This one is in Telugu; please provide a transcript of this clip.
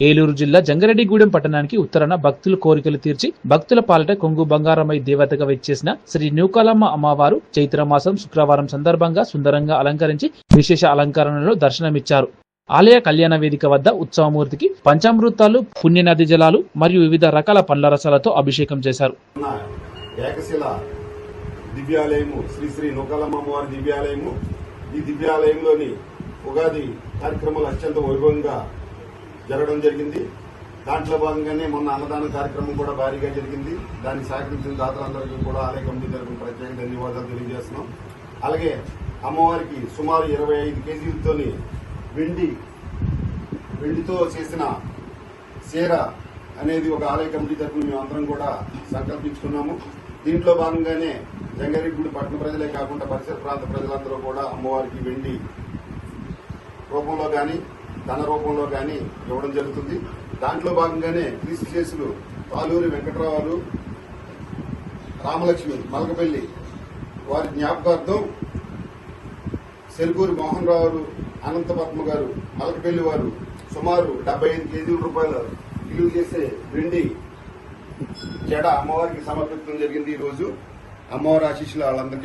ఏలూరు జిల్లా జంగారెడ్డిగూడెం పట్టణానికి ఉత్తరాన భక్తుల కోరికలు తీర్చి భక్తుల పాలట కొంగు బంగారమై దేవతగా వచ్చేసిన శ్రీ నూకాలమ్మ అమ్మవారు చైత్రమాసం శుక్రవారం సందర్భంగా సుందరంగా అలంకరించి విశేష అలంకరణలో దర్శనమిచ్చారు. ఆలయ కళ్యాణ వేదిక వద్ద ఉత్సవమూర్తికి పంచామృతాలు పుణ్యనది జలాలు మరియు వివిధ రకాల పండ్ల రసాలతో అభిషేకం చేశారు. దివ్యాలయము శ్రీ శ్రీ నూకాలమ్మ అమ్మవారి దివ్యాలయము. ఈ దివ్యాలయంలోని ఉగాది కార్యక్రమాలు అత్యంత వైభవంగా జరగడం జరిగింది. దాంట్లో భాగంగానే మొన్న అన్నదాన కార్యక్రమం కూడా భారీగా జరిగింది. దానికి సహకరించిన దాతలందరికీ కూడా ఆలయ కమిటీ తరఫున ప్రత్యేక ధన్యవాదాలు తెలియజేస్తున్నాం. అలాగే అమ్మవారికి సుమారు ఇరవై ఐదు కేజీలతోని వెండి వెండితో చేసిన చీర అనేది ఒక ఆలయ కమిటీ తరఫున మేము అందరం కూడా సంకల్పించుకున్నాము. దీంట్లో భాగంగానే జంగారెడ్డి పట్టణ ప్రజలే కాకుండా పరిసర ప్రాంత ప్రజలందరూ కూడా అమ్మవారికి వెండి రూపంలో కానీ ధన రూపంలో కానీ ఇవ్వడం జరుగుతుంది. దాంట్లో భాగంగానే క్రీస్ కేసులు పాలూరి వెంకట్రావు రామలక్ష్మి మలకపల్లి వారి జ్ఞాపకార్థం సెరుకూరి మోహన్ రావు అనంతపద్మ గారు మలకపల్లి వారు సుమారు డెబ్బై ఐదు కేజీల రూపాయలు విలువ చేసే వెండి జడ అమ్మవారికి సమర్పించడం జరిగింది ఈ రోజు. అమ్మవారి ఆశీస్సులు వాళ్ళందరికీ